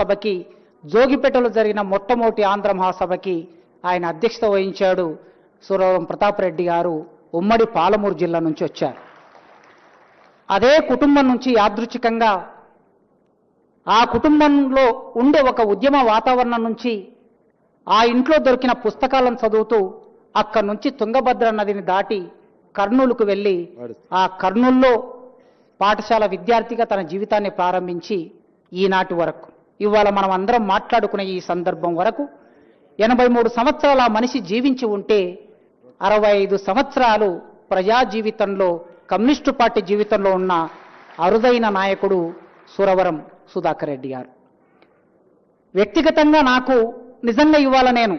సభకి జోగిపేటలో జరిగిన మొట్టమొదటి ఆంధ్ర మహాసభకి ఆయన అధ్యక్షత వహించాడు సురవరం ప్రతాప్ రెడ్డి గారు. ఉమ్మడి పాలమూరు జిల్లా నుంచి వచ్చారు. అదే కుటుంబం నుంచి యాదృచ్ఛికంగా ఆ కుటుంబంలో ఉండే ఒక ఉద్యమ వాతావరణం నుంచి ఆ ఇంట్లో దొరికిన పుస్తకాలను చదువుతూ అక్కడి నుంచి తుంగభద్ర నదిని దాటి కర్నూలుకు వెళ్ళి ఆ కర్నూల్లో పాఠశాల విద్యార్థిగా తన జీవితాన్ని ప్రారంభించి ఈనాటి వరకు. ఇవాళ మనం అందరం మాట్లాడుకునే ఈ సందర్భం వరకు ఎనభై మూడు సంవత్సరాల ఆ మనిషి జీవించి ఉంటే అరవై ఐదు సంవత్సరాలు ప్రజా జీవితంలో కమ్యూనిస్టు పార్టీ జీవితంలో ఉన్న అరుదైన నాయకుడు సురవరం సుధాకర్ రెడ్డి గారు. వ్యక్తిగతంగా నాకు నిజంగా ఇవాళ నేను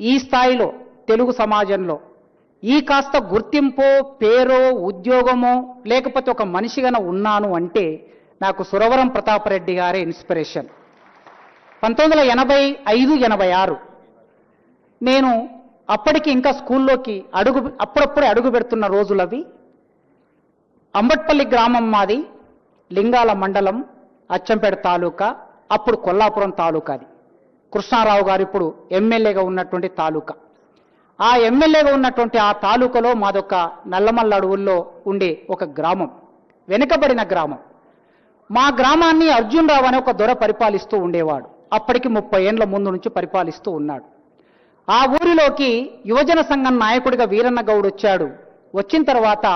ఈ స్థాయిలో తెలుగు సమాజంలో ఈ కాస్త గుర్తింపో పేరో ఉద్యోగమో లేకపోతే ఒక మనిషిగాన ఉన్నాను అంటే నాకు సురవరం ప్రతాపరెడ్డి గారే ఇన్స్పిరేషన్. పంతొమ్మిది వందల ఎనభై ఐదు ఎనభై ఆరు. నేను అప్పటికి ఇంకా స్కూల్లోకి అడుగు అప్పుడప్పుడే అడుగు పెడుతున్న రోజులవి. అంబట్పల్లి గ్రామం మాది లింగాల మండలం అచ్చంపేట తాలూకా అప్పుడు కొల్లాపురం తాలూకా అది కృష్ణారావు గారు ఇప్పుడు ఎమ్మెల్యేగా ఉన్నటువంటి తాలూకా. ఆ ఎమ్మెల్యేగా ఉన్నటువంటి ఆ తాలూకాలో మాదొక నల్లమల్ల అడవుల్లో ఉండే ఒక గ్రామం వెనుకబడిన గ్రామం. మా గ్రామాన్ని అర్జున్ రావు అనే ఒక దొర పరిపాలిస్తూ ఉండేవాడు. అప్పటికి ముప్పై ఏండ్ల ముందు నుంచి పరిపాలిస్తూ ఉన్నాడు. ఆ ఊరిలోకి యువజన సంఘం నాయకుడిగా వీరన్న గౌడ్ వచ్చాడు. వచ్చిన తర్వాత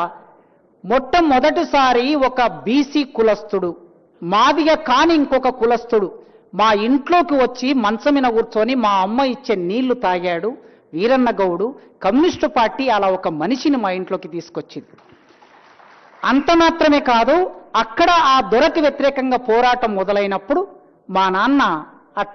మొట్టమొదటిసారి ఒక బీసీ కులస్తుడు మాదిగా కాని ఇంకొక కులస్తుడు మా ఇంట్లోకి వచ్చి మంచమిన కూర్చొని మా అమ్మ ఇచ్చే నీళ్ళు తాగాడు. వీరన్న గౌడు కమ్యూనిస్టు పార్టీ అలా ఒక మనిషిని మా ఇంట్లోకి తీసుకొచ్చింది. అంత మాత్రమే కాదు అక్కడ ఆ దొరకి వ్యతిరేకంగా పోరాటం మొదలైనప్పుడు మా నాన్న